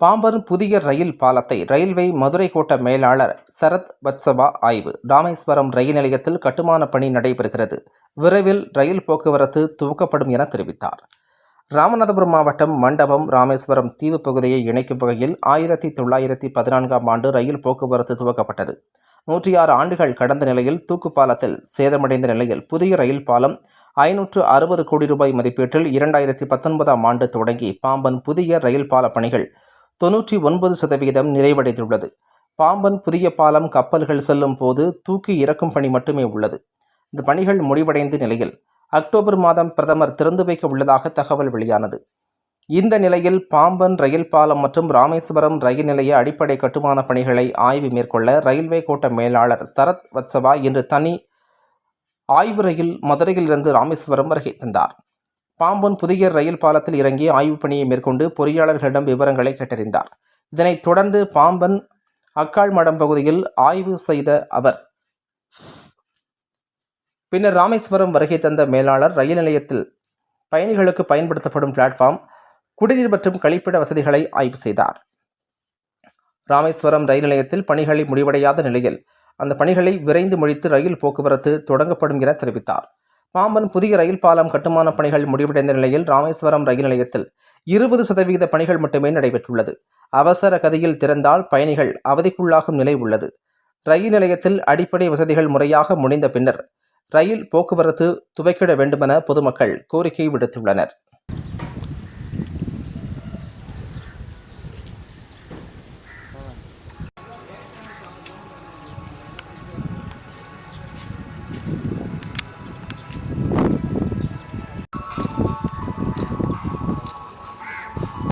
பாம்பன் புதிய ரயில் பாலத்தை ரயில்வே மதுரை கோட்ட மேலாளர் சரத் வத்சவா ஆய்வு. ராமேஸ்வரம் ரயில் நிலையத்தில் கட்டுமான பணி நடைபெறுகிறது. விரைவில் ரயில் போக்குவரத்து துவக்கப்படும் என தெரிவித்தார். ராமநாதபுரம் மாவட்டம் மண்டபம் ராமேஸ்வரம் தீவு பகுதியை இணைக்கும் வகையில் ஆயிரத்தி தொள்ளாயிரத்தி பதினான்காம் ஆண்டு ரயில் போக்குவரத்து துவக்கப்பட்டது. நூற்றி ஆறு ஆண்டுகள் கடந்த நிலையில் தூக்கு பாலத்தில் சேதமடைந்த நிலையில் புதிய ரயில் பாலம் ஐநூற்று அறுபது கோடி ரூபாய் மதிப்பீட்டில் இரண்டாயிரத்தி பத்தொன்பதாம் ஆண்டு தொடங்கி பாம்பன் புதிய ரயில் பால பணிகள் தொன்னூற்றி ஒன்பது சதவீதம் நிறைவடைந்துள்ளது. பாம்பன் புதிய பாலம் கப்பல்கள் செல்லும் போது தூக்கி இறக்கும் பணி மட்டுமே உள்ளது. இந்த பணிகள் முடிவடைந்த நிலையில் அக்டோபர் மாதம் பிரதமர் திறந்து வைக்க உள்ளதாக தகவல் வெளியானது. இந்த நிலையில் பாம்பன் ரயில் பாலம் மற்றும் ராமேஸ்வரம் ரயில் நிலைய அடிப்படை கட்டுமான பணிகளை ஆய்வு மேற்கொள்ள ரயில்வே கோட்ட மேலாளர் சரத் வத்சவா இன்று தனி ஆய்வு ரயில் மதுரையிலிருந்து ராமேஸ்வரம் வருகை தந்தார். பாம்பன் புதிய ரயில் பாலத்தில் இறங்கி ஆய்வுப் பணியை மேற்கொண்டு பொறியாளர்களிடம் விவரங்களை கேட்டறிந்தார். இதனைத் தொடர்ந்து பாம்பன் அக்காள்மடம் பகுதியில் ஆய்வு செய்த அவர் பின்னர் ராமேஸ்வரம் வருகை தந்த மேலாளர் ரயில் நிலையத்தில் பயணிகளுக்கு பயன்படுத்தப்படும் பிளாட்ஃபார்ம் குடிநீர் மற்றும் கழிப்பிட வசதிகளை ஆய்வு செய்தார். ராமேஸ்வரம் ரயில் நிலையத்தில் பணிகளை முடிவடையாத நிலையில் அந்த பணிகளை விரைந்து முடித்து ரயில் போக்குவரத்து தொடங்கப்படும் என தெரிவித்தார். பாம்பன் புதிய ரயில் பாலம் கட்டுமான பணிகள் முடிவடைந்த நிலையில் ராமேஸ்வரம் ரயில் நிலையத்தில் இருபது சதவிகித பணிகள் மட்டுமே நடைபெற்றுள்ளது. அவசர கதியில் திறந்தால் பயணிகள் அவதிக்குள்ளாகும் நிலை உள்ளது. ரயில் நிலையத்தில் அடிப்படை வசதிகள் முறையாக முடிந்த பின்னர் ரயில் போக்குவரத்து துவக்கிட வேண்டுமென பொதுமக்கள் கோரிக்கை விடுத்துள்ளனர்.